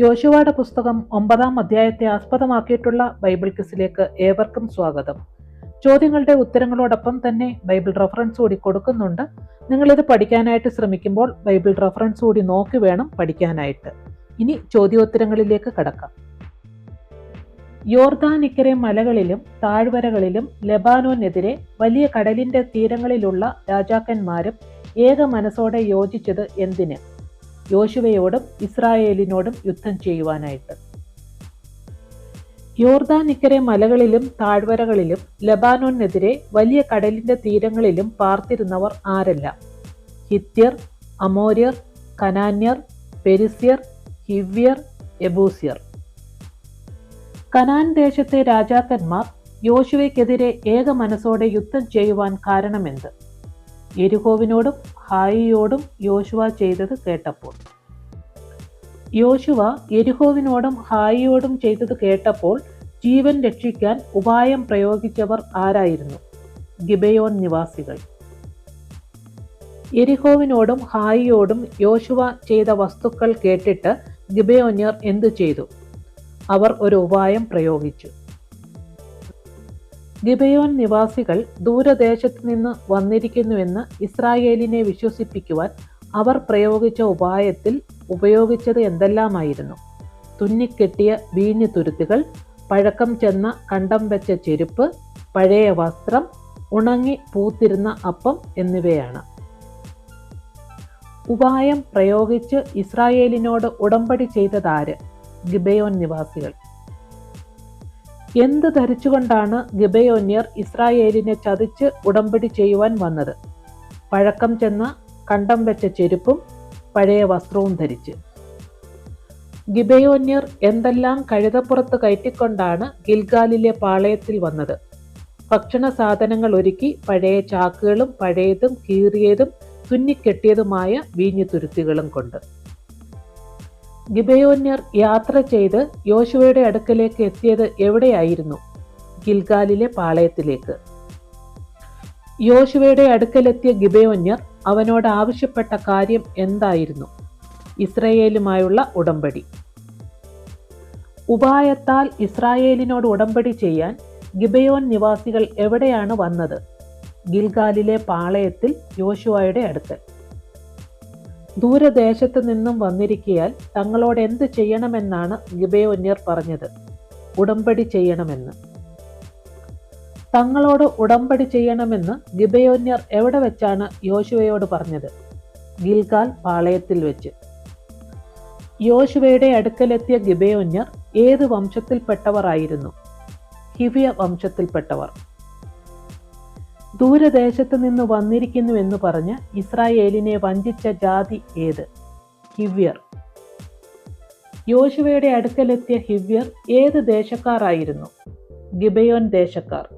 യോശുവയുടെ പുസ്തകം ഒമ്പതാം അധ്യായത്തെ ആസ്പദമാക്കിയിട്ടുള്ള ബൈബിൾ ക്വിസിലേക്ക് ഏവർക്കും സ്വാഗതം. ചോദ്യങ്ങളുടെ ഉത്തരങ്ങളോടൊപ്പം തന്നെ ബൈബിൾ റെഫറൻസ് കൂടി കൊടുക്കുന്നുണ്ട്. നിങ്ങളിത് പഠിക്കാനായിട്ട് ശ്രമിക്കുമ്പോൾ ബൈബിൾ റെഫറൻസ് കൂടി നോക്കി വേണം പഠിക്കാനായിട്ട്. ഇനി ചോദ്യോത്തരങ്ങളിലേക്ക് കടക്കാം. യോർദാനിക്കരെ മലകളിലും താഴ്വരകളിലും ലെബാനോനെതിരെ വലിയ കടലിന്റെ തീരങ്ങളിലുള്ള രാജാക്കന്മാരും ഏക മനസ്സോടെ യോജിച്ചത് എന്തിന്? യോശുവയോടും ഇസ്രായേലിനോടും യുദ്ധം ചെയ്യുവാനായിട്ട്. യോർദാനിക്കരെ മലകളിലും താഴ്വരകളിലും ലബാനോനെതിരെ വലിയ കടലിന്റെ തീരങ്ങളിലും പാർത്തിരുന്നവർ ആരല്ല. ഹിത്യർ അമോര്യർ കനാന്യർ പെരിസ്യർ ഹിവ്യർ എബൂസ്യർ. കനാൻ ദേശത്തെ രാജാക്കന്മാർ യോശുവയ്ക്കെതിരെ ഏക മനസ്സോടെ യുദ്ധം ചെയ്യുവാൻ കാരണമെന്ത്? എരുഹോവിനോടും ഹായിയോടും യോശുവ ചെയ്തത് കേട്ടപ്പോൾ. യോശുവ എരുഹോവിനോടും ഹായിയോടും ചെയ്തത് കേട്ടപ്പോൾ ജീവൻ രക്ഷിക്കാൻ ഉപായം പ്രയോഗിച്ചവർ ആരായിരുന്നു? ഗിബയോൻ നിവാസികൾ. എരിഹോവിനോടും ഹായിയോടും യോശുവ ചെയ്ത വസ്തുക്കൾ കേട്ടിട്ട് ഗിബയോന്യർ എന്തു ചെയ്തു? അവർ ഒരു ഉപായം പ്രയോഗിച്ചു. ഗിബയോൻ നിവാസികൾ ദൂരദേശത്തു നിന്ന് വന്നിരിക്കുന്നുവെന്ന് ഇസ്രായേലിനെ വിശ്വസിപ്പിക്കുവാൻ അവർ പ്രയോഗിച്ച ഉപായത്തിൽ ഉപയോഗിച്ചത് എന്തെല്ലാമായിരുന്നു? തുന്നിക്കെട്ടിയ വീഞ്ഞു തുരുത്തുകൾ പഴക്കം ചെന്ന കണ്ടം വെച്ച ചെരുപ്പ് പഴയ വസ്ത്രം ഉണങ്ങി പൂത്തിരുന്ന അപ്പം എന്നിവയാണ്. ഉപായം പ്രയോഗിച്ച് ഇസ്രായേലിനോട് ഉടമ്പടി ചെയ്തതാര് ഗിബയോൻ നിവാസികൾ? എന്ത് ധരിച്ചുകൊണ്ടാണ് ഗിബയോന്യർ ഇസ്രായേലിനെ ചതിച്ച് ഉടമ്പടി ചെയ്യുവാൻ വന്നത്? പഴക്കം ചെന്ന കണ്ടം വെച്ച ചെരുപ്പും പഴയ വസ്ത്രവും ധരിച്ച്. ഗിബയോന്യർ എന്തെല്ലാം കഴുതപ്പുറത്ത് കയറ്റിക്കൊണ്ടാണ് ഗിൽഗാലിലെ പാളയത്തിൽ വന്നത്? ഭക്ഷണ സാധനങ്ങൾ ഒരുക്കി പഴയ ചാക്കുകളും പഴയതും കീറിയതും തുന്നിക്കെട്ടിയതുമായ വീഞ്ഞു തുരുത്തികളും കൊണ്ട്. ഗിബയോന്യർ യാത്ര ചെയ്ത് യോശുവയുടെ അടുക്കലേക്ക് എത്തിയത് എവിടെയായിരുന്നു? ഗിൽഗാലിലെ പാളയത്തിലേക്ക്. യോശുവയുടെ അടുക്കലെത്തിയ ഗിബയോന്യർ അവനോട് ആവശ്യപ്പെട്ട കാര്യം എന്തായിരുന്നു? ഇസ്രയേലുമായുള്ള ഉടമ്പടി. ഉപായത്താൽ ഇസ്രായേലിനോട് ഉടമ്പടി ചെയ്യാൻ ഗിബയോൻ നിവാസികൾ എവിടെയാണ് വന്നത്? ഗിൽഗാലിലെ പാളയത്തിൽ യോശുവയുടെ അടുക്കൽ. ദൂരദേശത്ത് നിന്നും വന്നിരിക്കയാൽ തങ്ങളോട് എന്ത് ചെയ്യണമെന്നാണ് ഗിബയോന്യർ പറഞ്ഞത്. ഉടമ്പടി ചെയ്യണമെന്ന്. തങ്ങളോട് ഉടമ്പടി ചെയ്യണമെന്ന് ഗിബയോന്യർ എവിടെ വെച്ചാണ് യോശുവയോട് പറഞ്ഞത്? ഗിൽഗാൽ പാളയത്തിൽ വെച്ച്. യോശുവയുടെ അടുക്കലെത്തിയ ഗിബയോന്യർ ഏത് വംശത്തിൽപ്പെട്ടവരായിരുന്നു ഹിവിയ വംശത്തിൽപ്പെട്ടവർ. ദൂരദേശത്ത് നിന്ന് വന്നിരിക്കുന്നു എന്ന് പറഞ്ഞ് ഇസ്രായേലിനെ വഞ്ചിച്ച ജാതി ഏത്? ഹിവ്യർ. യോശുവയുടെ അടുക്കലെത്തിയ ഹിവ്യർ ഏത് ദേശക്കാരായിരുന്നു? ഗിബയോൻ ദേശക്കാർ.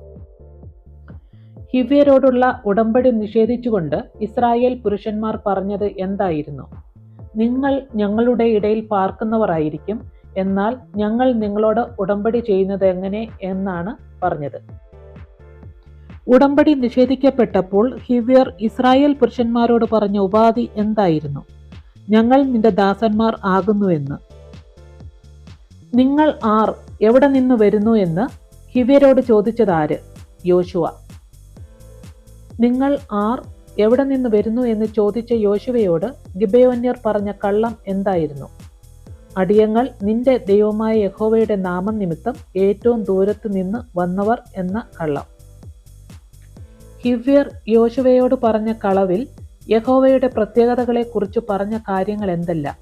ഹിവ്യരോടുള്ള ഉടമ്പടി നിഷേധിച്ചുകൊണ്ട് ഇസ്രായേൽ പുരുഷന്മാർ പറഞ്ഞത് എന്തായിരുന്നു? നിങ്ങൾ ഞങ്ങളുടെ ഇടയിൽ പാർക്കുന്നവരായിരിക്കും എന്നാൽ ഞങ്ങൾ നിങ്ങളോട് ഉടമ്പടി ചെയ്യുന്നത് എങ്ങനെ? എന്നാണ് പറഞ്ഞത്. ഉടമ്പടി നിഷേധിക്കപ്പെട്ടപ്പോൾ ഹിവ്യർ ഇസ്രായേൽ പുരുഷന്മാരോട് പറഞ്ഞ ഉപാധി എന്തായിരുന്നു? ഞങ്ങൾ നിന്റെ ദാസന്മാർ ആകുന്നുവെന്ന് നിങ്ങൾ ആർ എവിടെ നിന്ന് വരുന്നു എന്ന് ഹിവ്യരോട് ചോദിച്ചതാര് യോശുവ. നിങ്ങൾ ആർ എവിടെ നിന്ന് വരുന്നു എന്ന് ചോദിച്ച യോശുവയോട് ഗിബയോന്യർ പറഞ്ഞ കള്ളം എന്തായിരുന്നു? അടിയങ്ങൾ നിന്റെ ദൈവമായ യഹോവയുടെ നാമം നിമിത്തം ഏറ്റവും ദൂരത്ത് നിന്ന് വന്നവർ എന്ന കള്ളം. ഹിവ്യർ യോശുവയോട് പറഞ്ഞ കളവിൽ യഹോവയുടെ പ്രത്യേകതകളെക്കുറിച്ച് പറഞ്ഞ കാര്യങ്ങൾ എന്തെല്ലാം?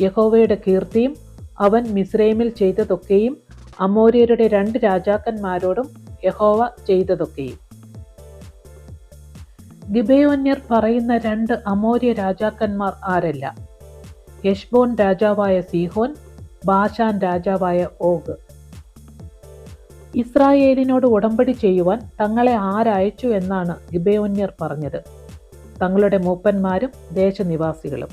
യഹോവയുടെ കീർത്തിയും അവൻ മിസ്രൈമിൽ ചെയ്തതൊക്കെയും അമോര്യരുടെ രണ്ട് രാജാക്കന്മാരോടും യഹോവ ചെയ്തതൊക്കെയും. ഗിബയോന്യർ പറയുന്ന രണ്ട് അമോര്യ രാജാക്കന്മാർ ആരല്ല? യഷ്ബോൻ രാജാവായ സീഹോൻ ബാഷാൻ രാജാവായ ഓഗ്. ഇസ്രായേലിനോട് ഉടമ്പടി ചെയ്യുവാൻ തങ്ങളെ ആരയച്ചു എന്നാണ് ഗിബയോന്യർ പറഞ്ഞത്. തങ്ങളുടെ മൂപ്പന്മാരും ദേശനിവാസികളും.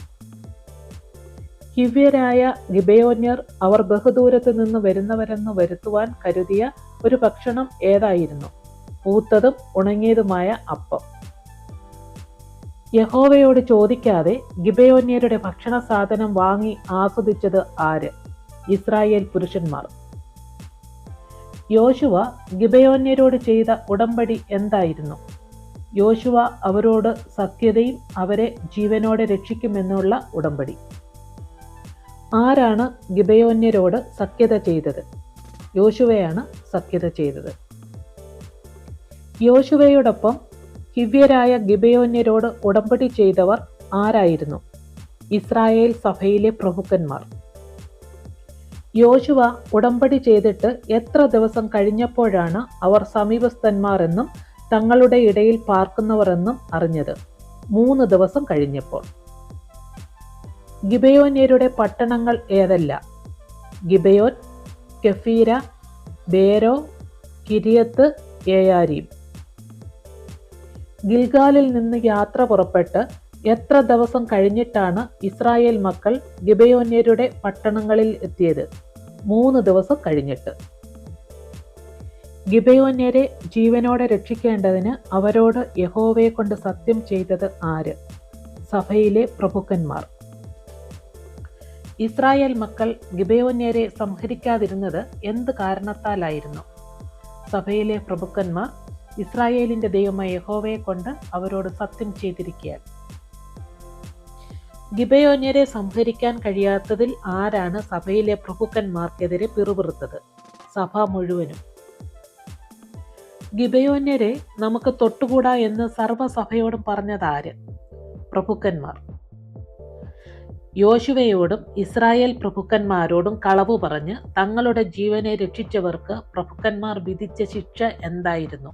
ഹിവ്യരായ ഗിബയോന്യർ അവർ ബഹുദൂരത്ത് നിന്ന് വരുന്നവരെന്ന് വരുത്തുവാൻ കരുതിയ ഒരു ഭക്ഷണം ഏതായിരുന്നു? പൂത്തതും ഉണങ്ങിയതുമായ അപ്പം. യഹോവയോട് ചോദിക്കാതെ ഗിബയോന്യരുടെ ഭക്ഷണ സാധനം വാങ്ങി ആസ്വദിച്ചത് ആര്? ഇസ്രായേൽ പുരുഷന്മാർ. യോശുവ ഗിബയോന്യരോട് ചെയ്ത ഉടമ്പടി എന്തായിരുന്നു? യോശുവ അവരോട് സത്യതയും അവരെ ജീവനോടെ രക്ഷിക്കുമെന്നുള്ള ഉടമ്പടി. ആരാണ് ഗിബയോന്യരോട് സഖ്യത ചെയ്തത്? യോശുവയാണ് സഖ്യത ചെയ്തത്. യോശുവയോടൊപ്പം ഹിവ്യരായ ഗിബയോന്യരോട് ഉടമ്പടി ചെയ്തവർ ആരായിരുന്നു? ഇസ്രായേൽ സഭയിലെ പ്രഭുക്കന്മാർ. യോശുവ ഉടമ്പടി ചെയ്തിട്ട് എത്ര ദിവസം കഴിഞ്ഞപ്പോഴാണ് അവർ സമീപസ്ഥന്മാർ എന്നും തങ്ങളുടെ ഇടയിൽ പാർക്കുന്നവർ എന്നും അറിഞ്ഞത്. മൂന്ന് ദിവസം കഴിഞ്ഞപ്പോൾ. ഗിബയോന്യരുടെ പട്ടണങ്ങൾ ഏതല്ല? ഗിബയോൻ കെഫീര ബേരോ കിരിയത്ത് ഏയാരീം. ഗിൽഗാലിൽ നിന്ന് യാത്ര പുറപ്പെട്ട് എത്ര ദിവസം കഴിഞ്ഞിട്ടാണ് ഇസ്രായേൽ മക്കൾ ഗിബയോന്യരുടെ പട്ടണങ്ങളിൽ എത്തിയത്? മൂന്ന് ദിവസം കഴിഞ്ഞിട്ട്. ഗിബയോന്യരെ ജീവനോടെ രക്ഷിക്കേണ്ടതിന് അവരോട് യഹോവയെ കൊണ്ട് സത്യം ചെയ്തത് ആര്? സഭയിലെ പ്രഭുക്കന്മാർ. ഇസ്രായേൽ മക്കൾ ഗിബയോന്യരെ സംഹരിക്കാതിരുന്നത് എന്ത് കാരണത്താലായിരുന്നു? സഭയിലെ പ്രഭുക്കന്മാർ ഇസ്രായേലിന്റെ ദൈവമായ യഹോവയെ കൊണ്ട് അവരോട് സത്യം ചെയ്തിരിക്കാൻ ഗിബയോന്യരെ സംഹരിക്കാൻ കഴിയാത്തതിൽ ആരാണ് സഭയിലെ പ്രഭുക്കന്മാർക്കെതിരെ പിറുപിറുത്തത്? സഭ മുഴുവനും. ഗിബയോന്യരെ നമുക്ക് തൊട്ടുകൂടാ എന്ന് സർവസഭയോടും പറഞ്ഞതാര്? പ്രഭുക്കന്മാർ. യോശുവയോടും ഇസ്രായേൽ പ്രഭുക്കന്മാരോടും കളവ് പറഞ്ഞ് തങ്ങളുടെ ജീവനെ രക്ഷിച്ചവർക്ക് പ്രഭുക്കന്മാർ വിധിച്ച ശിക്ഷ എന്തായിരുന്നു?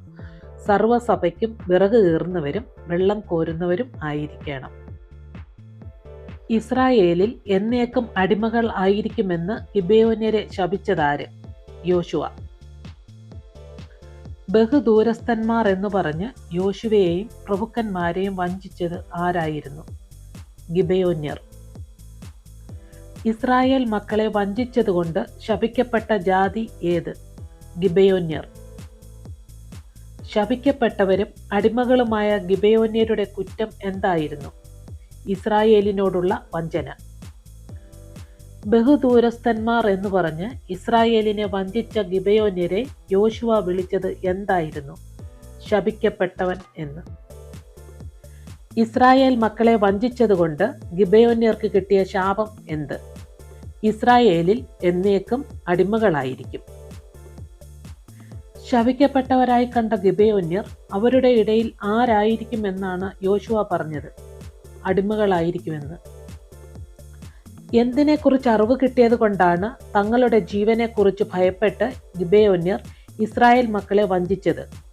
സർവസഭയ്ക്കും വിറക് കീറുന്നവരും വെള്ളം കോരുന്നവരും ആയിരിക്കണം. ഇസ്രായേലിൽ എന്നേക്കും അടിമകൾ ആയിരിക്കുമെന്ന് ഗിബയോന്യരെ ശപിച്ചതാര്? യോശുവ. ബഹുദൂരസ്ഥന്മാർ എന്ന് പറഞ്ഞ് യോശുവയെയും പ്രഭുക്കന്മാരെയും വഞ്ചിച്ചത് ആരായിരുന്നു? ഗിബയോന്യർ. ഇസ്രായേൽ മക്കളെ വഞ്ചിച്ചതുകൊണ്ട് ശപിക്കപ്പെട്ട ജാതി ഏത്? ഗിബയോന്യർ. ശപിക്കപ്പെട്ടവരും അടിമകളുമായ ഗിബയോന്യരുടെ കുറ്റം എന്തായിരുന്നു? ഇസ്രായേലിനോടുള്ള വഞ്ചന. ബഹുദൂരസ്ഥന്മാർ എന്ന് പറഞ്ഞ് ഇസ്രായേലിനെ വഞ്ചിച്ച ഗിബയോന്യരെ യോശുവ വിളിച്ചത് എന്തായിരുന്നു? ശപിക്കപ്പെട്ടവൻ എന്ന്. ഇസ്രായേൽ മക്കളെ വഞ്ചിച്ചതുകൊണ്ട് ഗിബയോന്യർക്ക് കിട്ടിയ ശാപം എന്ത്? ഇസ്രായേലിൽ എന്നേക്കും അടിമകളായിരിക്കും. ശവിക്കപ്പെട്ടവരായി കണ്ട ഗിബയോന്യർ അവരുടെ ഇടയിൽ ആരായിരിക്കും എന്നാണ് യോശുവ പറഞ്ഞത്. അടിമകളായിരിക്കുമെന്ന്. എന്തിനെക്കുറിച്ച് അറിവ് കിട്ടിയത് കൊണ്ടാണ് തങ്ങളുടെ ജീവനെക്കുറിച്ച് ഭയപ്പെട്ട് ഗിബയോന്യർ ഇസ്രായേൽ മക്കളെ വഞ്ചിച്ചത്.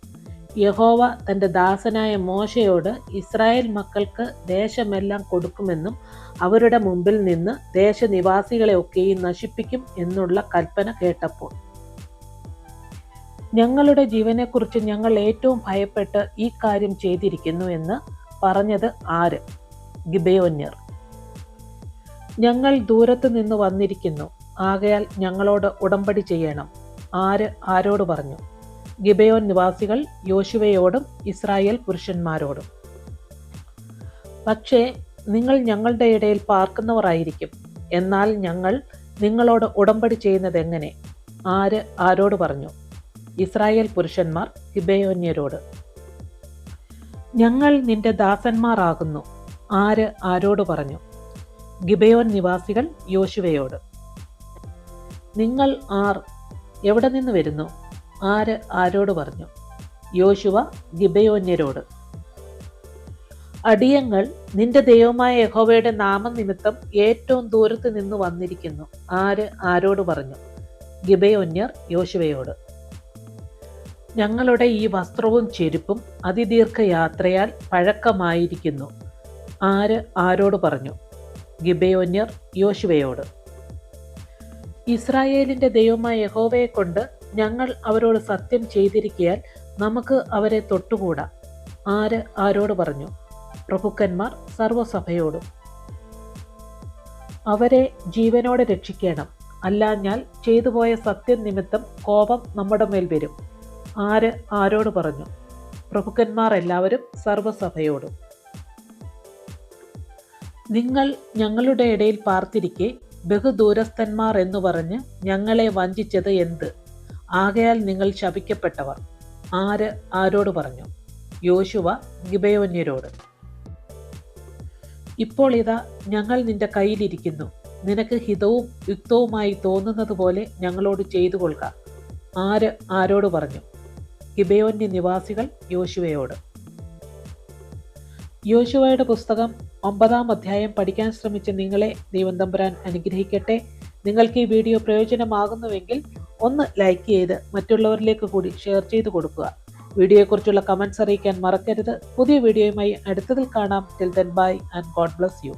യഹോവ തന്റെ ദാസനായ മോശയോട് ഇസ്രായേൽ മക്കൾക്ക് ദേശമെല്ലാം കൊടുക്കുമെന്നും അവരുടെ മുമ്പിൽ നിന്ന് ദേശനിവാസികളെ ഒക്കെയും നശിപ്പിക്കും എന്നുള്ള കൽപ്പന കേട്ടപ്പോൾ. ഞങ്ങളുടെ ജീവനെക്കുറിച്ച് ഞങ്ങൾ ഏറ്റവും ഭയപ്പെട്ട് ഈ കാര്യം ചെയ്തിരിക്കുന്നു എന്ന് പറഞ്ഞത് ആര്? ഗിബയോന്യർ. ഞങ്ങൾ ദൂരത്ത് നിന്ന് വന്നിരിക്കുന്നു. ആകയാൽ ഞങ്ങളോട് ഉടമ്പടി ചെയ്യണം. ആര് ആരോട് പറഞ്ഞു? ഗിബയോൻ നിവാസികൾ യോശുവയോടും ഇസ്രായേൽ പുരുഷന്മാരോടും. പക്ഷേ നിങ്ങൾ ഞങ്ങളുടെ ഇടയിൽ പാർക്കുന്നവരായിരിക്കും. എന്നാൽ ഞങ്ങൾ നിങ്ങളോട് ഉടമ്പടി ചെയ്യുന്നത് എങ്ങനെ ആര് ആരോട് പറഞ്ഞു? ഇസ്രായേൽ പുരുഷന്മാർ ഗിബയോന്യരോട്. ഞങ്ങൾ നിന്റെ ദാസന്മാരാകുന്നു. ആര് ആരോട് പറഞ്ഞു? ഗിബയോൻ നിവാസികൾ യോശുവയോട്. നിങ്ങൾ ആർ എവിടെ നിന്ന് വരുന്നു? ആര് ആരോട് പറഞ്ഞു? യോശുവ ഗിബയോന്യരോട്. അടിയങ്ങൾ നിന്റെ ദൈവമായ യഹോവയുടെ നാമനിമിത്തം ഏറ്റവും ദൂരത്ത് നിന്ന് വന്നിരിക്കുന്നു. ആര് ആരോട് പറഞ്ഞു? ഗിബയോന്യർ യോശുവയോട്. ഞങ്ങളുടെ ഈ വസ്ത്രവും ചെരുപ്പും അതിദീർഘയാത്രയാൽ പഴക്കമായിരിക്കുന്നു. ആര് ആരോട് പറഞ്ഞു? ഗിബയോന്യർ യോശുവയോട്. ഇസ്രായേലിന്റെ ദൈവമായ യഹോവയെ കൊണ്ട് ഞങ്ങൾ അവരോട് സത്യം ചെയ്തിരിക്കയാൽ നമുക്ക് അവരെ തൊട്ടുകൂടാ. ആര് ആരോട് പറഞ്ഞു? പ്രഭുക്കന്മാർ സർവസഭയോടും അവരെ ജീവനോടെ രക്ഷിക്കണം. അല്ലാഞ്ഞാൽ ചെയ്തുപോയ സത്യം നിമിത്തം കോപം നമ്മുടെ മേൽ വരും. ആര് ആരോട് പറഞ്ഞു? പ്രഭുക്കന്മാർ എല്ലാവരും സർവസഭയോടും നിങ്ങൾ ഞങ്ങളുടെ ഇടയിൽ പാർത്തിരിക്കെ ബഹുദൂരസ്ഥന്മാർ എന്നു പറഞ്ഞ് ഞങ്ങളെ വഞ്ചിച്ചത് എന്ത്? ആകയാൽ നിങ്ങൾ ശപിക്കപ്പെട്ടവർ. ആര് ആരോട് പറഞ്ഞു? യോശുവ ഗിബയോന്യരോട്. ഇപ്പോൾ ഇതാ ഞങ്ങൾ നിന്റെ കയ്യിലിരിക്കുന്നു. നിനക്ക് ഹിതവും യുക്തവുമായി തോന്നുന്നത് പോലെ ഞങ്ങളോട് ചെയ്തു കൊള്ളുക ആര് ആരോട് പറഞ്ഞു? ഗിബയോന്യ നിവാസികൾ യോശുവയോട്. യോശുവയുടെ പുസ്തകം ഒമ്പതാം അധ്യായം പഠിക്കാൻ ശ്രമിച്ച നിങ്ങളെ ദൈവം തമ്പുരാൻ അനുഗ്രഹിക്കട്ടെ. നിങ്ങൾക്ക് ഈ വീഡിയോ പ്രയോജനമാകുന്നുവെങ്കിൽ ഒന്ന് ലൈക്ക് ചെയ്ത് മറ്റുള്ളവരിലേക്ക് കൂടി ഷെയർ ചെയ്ത് കൊടുക്കുക. വീഡിയോയെക്കുറിച്ചുള്ള കമൻസ് അറിയിക്കാൻ മറക്കരുത്. പുതിയ വീഡിയോയുമായി അടുത്തതിൽ കാണാം. Till then bye and God bless you